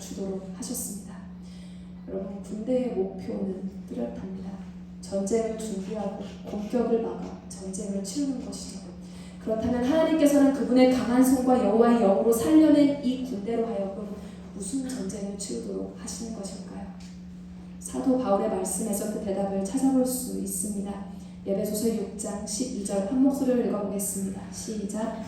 갖추도록 하셨습니다. 여러분 군대의 목표는 뚜렷합니다. 전쟁을 준비하고 공격을 막아 전쟁을 치르는 것이죠. 그렇다면 하나님께서는 그분의 강한 손과 여호와의 영으로 살려낸 이 군대로 하여금 무슨 전쟁을 치르도록 하시는 것일까요? 사도 바울의 말씀에서 그 대답을 찾아볼 수 있습니다. 예배소서 6장 12절 한 목소리를 읽어보겠습니다. 시작.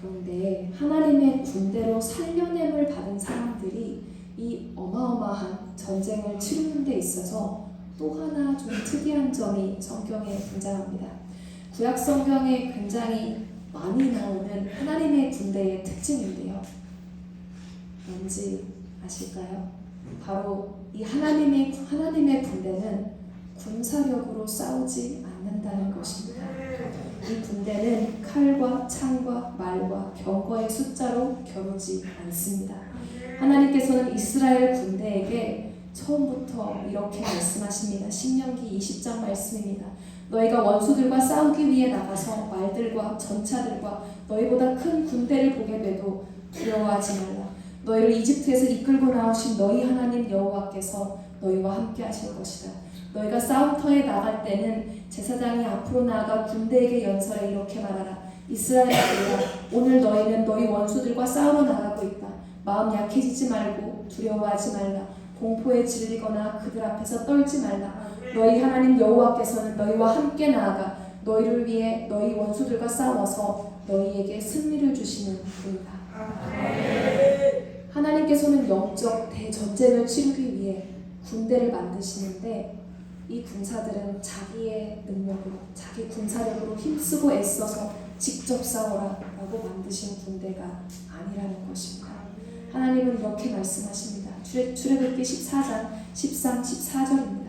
그런데 하나님의 군대로 살려냄을 받은 사람들이 이 어마어마한 전쟁을 치르는 데 있어서 또 하나 좀 특이한 점이 성경에 등장합니다. 구약 성경에 굉장히 많이 나오는 하나님의 군대의 특징인데요. 뭔지 아실까요? 바로 이 하나님의 하나님의 군대는 군사력으로 싸우지 않는다는 것입니다. 이 군대는 칼과 창과 말과 병거의 숫자로 겨루지 않습니다. 하나님께서는 이스라엘 군대에게 처음부터 이렇게 말씀하십니다. 신명기 20장 말씀입니다. 너희가 원수들과 싸우기 위해 나가서 말들과 전차들과 너희보다 큰 군대를 보게 돼도 두려워하지 말라. 너희를 이집트에서 이끌고 나오신 너희 하나님 여호와께서 너희와 함께 하실 것이다. 너희가 싸움터에 나갈 때는 제사장이 앞으로 나아가 군대에게 연설해 이렇게 말하라. 이스라엘들아 오늘 너희는 너희 원수들과 싸우러 나가고 있다. 마음 약해지지 말고 두려워하지 말라. 공포에 질리거나 그들 앞에서 떨지 말라. 너희 하나님 여호와께서는 너희와 함께 나아가 너희를 위해 너희 원수들과 싸워서 너희에게 승리를 주시는 분이다. 하나님께서는 영적 대전쟁을 치르기 위해 군대를 만드시는데 이 군사들은 자기의 능력으로 자기 군사력으로 힘쓰고 애써서 직접 싸워라라고 만드신 군대가 아니라는 것입니다. 하나님은 이렇게 말씀하십니다. 출애- 출애굽기 14장 13, 14절입니다.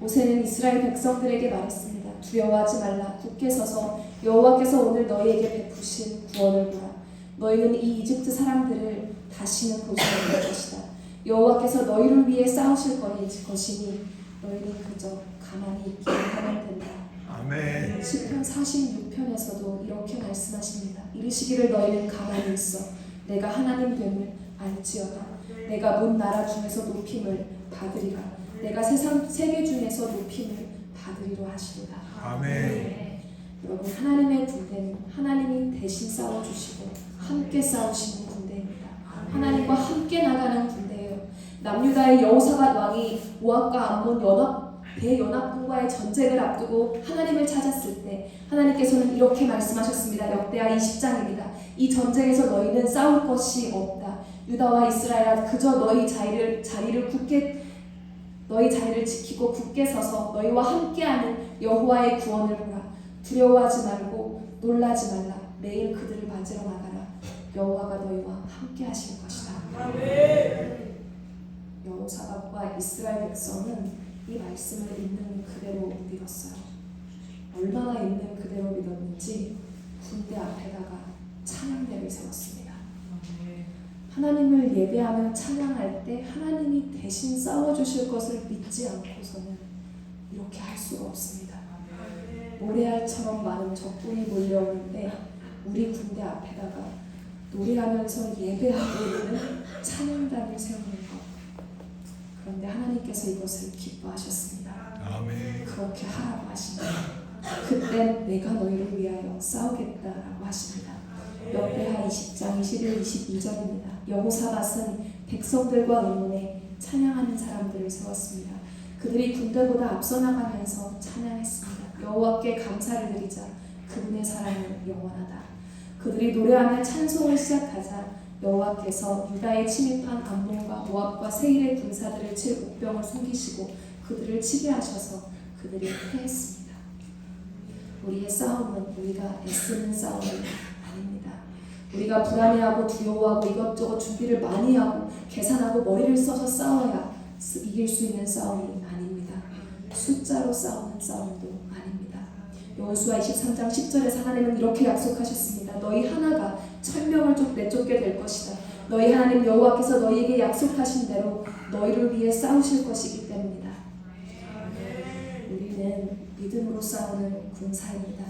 모세는 이스라엘 백성들에게 말했습니다. 두려워하지 말라. 굳게 서서 여호와께서 오늘 너희에게 베푸신 구원을 보라. 너희는 이 이집트 사람들을 다시는 보지 못할 것이다. 여호와께서 너희를 위해 싸우실 것이니 너희는 그저 가만히 있기만 하면 된다. 아멘. 시편 46편에서도 이렇게 말씀하십니다. 이르시기를 너희는 가만히 있어 내가 하나님 됨을 알지어다. 내가 문 나라 중에서 높임을 받으리라. 내가 세상 세계 중에서 높임을 받으리로 하시도다. 아멘. 여러분 하나님의 군대는 하나님이 대신 싸워 주시고 함께 싸우시는 군대입니다. 하나님과 함께 나가는 군대예요. 남유다의 여호사밧 왕이 모압과 암몬 연합 대연합군과의 전쟁을 앞두고 하나님을 찾았을 때 하나님께서는 이렇게 말씀하셨습니다. 역대하 20장입니다. 이 전쟁에서 너희는 싸울 것이 없다. 유다와 이스라엘아 그저 너희 자리를 자리를 굳게 너희 자리를 지키고 굳게 서서 너희와 함께하는 여호와의 구원을 보라. 두려워하지 말고 놀라지 말라. 매일 그들을 맞으러 나가라. 여호와가 너희와 함께하실 것이다. 여호사밧과 이스라엘 백성은 이 말씀을 있는 그대로 믿었어요. 얼마나 있는 그대로 믿었는지 군대 앞에다가 찬양대를 세웠습니다. 하나님을 예배하며 찬양할 때 하나님이 대신 싸워주실 것을 믿지 않고서는 이렇게 할 수가 없습니다. 모래알처럼 많은 적군이 몰려오는데 우리 군대 앞에다가 노래하면서 예배하고 있는 찬양단을 세우는 것. 그런데 하나님께서 이것을 기뻐하셨습니다. 아멘. 그렇게 하라고 하십니다. 그땐 내가 너희를 위하여 싸우겠다라고 하십니다. 역대하 20장 21, 22절입니다. 여호사밧은 백성들과 의논해 찬양하는 사람들을 세웠습니다. 그들이 군대보다 앞서 나가면서 찬양했습니다. 여호와께 감사를 드리자 그분의 사랑은 영원하다. 그들이 노래하며 찬송을 시작하자 여호와께서 유다에 침입한 암몬과 모압과 세일의 군사들을 칠 옥병을 숨기시고 그들을 치게 하셔서 그들이 패했습니다. 우리의 싸움은 우리가 애쓰는 싸움이 아닙니다. 우리가 불안해하고 두려워하고 이것저것 준비를 많이 하고 계산하고 머리를 써서 싸워야 스- 이길 수 있는 싸움이 아닙니다. 숫자로 싸우는 싸움도 아닙니다. 여호수아 23장 10절에서 하나님은 이렇게 약속하셨습니다. 너희 하나가 천명을 쫓 내쫓게 될 것이다. 너희 하나님 여호와께서 너희에게 약속하신 대로 너희를 위해 싸우실 것이기 때문이다. 믿음으로 싸우는 군사입니다.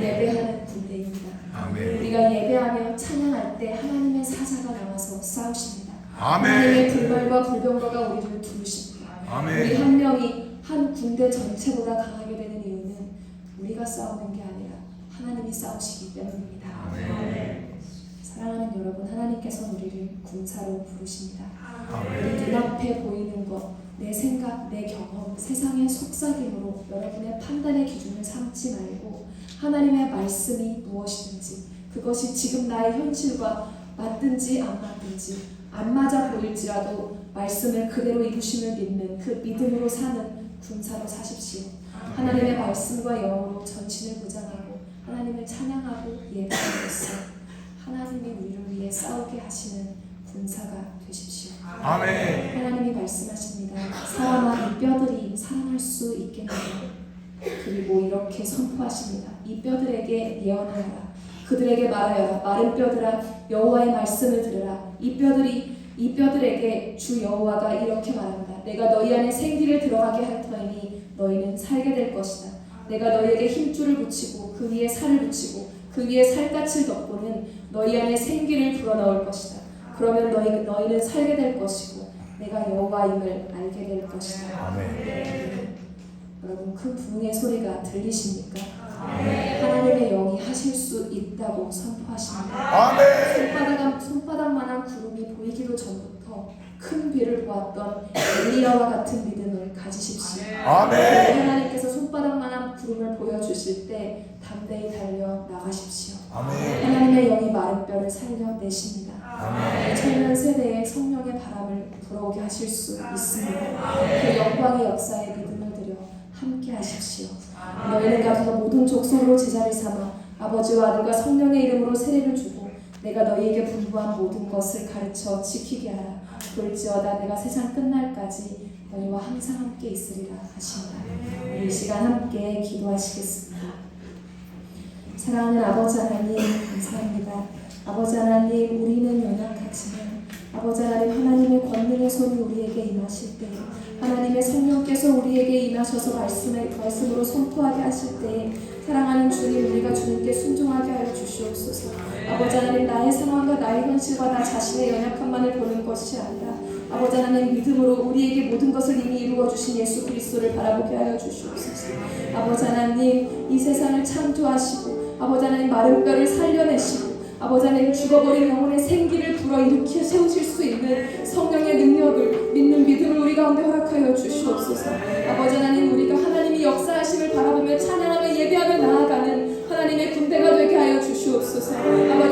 예배하는 군대입니다. 아멘. 우리가 예배하며 찬양할 때 하나님의 사자가 나와서 싸우십니다. 아멘. 하나님의 불말과 불병거가 우리를 두르십니다. 우리 아멘. 한 명이 한 군대 전체보다 강하게 되는 이유는 우리가 싸우는 게 아니라 하나님이 싸우시기 때문입니다. 아멘. 사랑하는 여러분, 하나님께서 우리를 군사로 부르십니다. 우리. 눈앞에 보이는 것, 내 생각, 내 경험, 세상의 속삭임으로 여러분의 판단의 기준을 삼지 말고 하나님의 말씀이 무엇이든지 그것이 지금 나의 현실과 맞든지 안 맞든지 안 맞아 보일지라도 말씀을 그대로 이루심을 믿는 그 믿음으로 사는 군사로 사십시오. 하나님의 말씀과 영으로 전신을 무장하고 하나님을 찬양하고 하나님이 우리를 위해 싸우게 하시는 군사가 되십시오. 아멘. 하나님이 말씀하십니다. 사람아 이 뼈들이 살아날 수 있겠느냐. 그리고 이렇게 선포하십니다. 이 뼈들에게 예언하여라. 그들에게 말하여라. 마른 뼈들아 여호와의 말씀을 들으라. 이 뼈들이 이 뼈들에게 주 여호와가 이렇게 말한다. 내가 너희 안에 생기를 들어가게 할 터이니 너희는 살게 될 것이다. 내가 너희에게 힘줄을 붙이고 그 위에 살을 붙이고 그 위에 살갗을 덮고는 너희 안에 생기를 불어넣을 것이다. 그러면 너희 너희는 살게 될 것이고 내가 여호와임을 알게 될 것이다. 아멘. 여러분 큰 부흥의 소리가 들리십니까? 하나님의 영이 하실 수 있다고 선포하십니다. 아멘. 손바닥 손바닥만한 구름이 보이기도 전부터 큰 비를 보았던 엘리야와 같은 믿음을 가지십시오. 아멘. 하나님께서 손바닥만한 구름을 보여주실 때 담대히 달려 나가십시오. 아멘. 하나님의 영이 마른 뼈를 살려 내십니다. 아멘. 청년 세대에 성령의 바람을 불어오게 하실 수 있습니다. 그 영광의 역사에 믿음을 들여 함께 하십시오. 너희는 가서 모든 족속으로 제자를 삼아 아버지와 아들과 성령의 이름으로 세례를 주고 내가 너희에게 분부한 모든 것을 가르쳐 지키게 하라. 볼지어다 내가 세상 끝날까지 너희와 항상 함께 있으리라 하신다. 우리 이 시간 함께 기도하시겠습니다. 사랑하는 아버지 하나님 감사합니다. 아버지 하나님 우리는 연약하지만 아버지 하나님 하나님의 권능의 손이 우리에게 임하실 때 하나님의 성령께서 우리에게 임하셔서 말씀에 말씀으로 선포하게 하실 때 사랑하는 주님 우리가 주님께 순종하게 하여 주시옵소서 아버지 하나님 나의 상황과 나의 현실과 나 자신의 연약함만을 보는 것이 아니라 아버지 하나님 믿음으로 우리에게 모든 것을 이미 이루어 주신 예수 그리스도를 바라보게 하여 주시옵소서 아버지 하나님 이 세상을 창조하시고 아버지 하나님 마른 뼈를 살려내시고 아버지 하나님 죽어버린 영혼의 생기를 불어일으켜 세우실 수 있는 성령의 능력을 믿는 믿음을 우리 가운데 허락하여 주시옵소서. 아버지 하나님 우리가 하나님이 역사하심을 바라보며 찬양하며 예배하며 나아가는 하나님의 군대가 되게 하여 주시옵소서. 아버지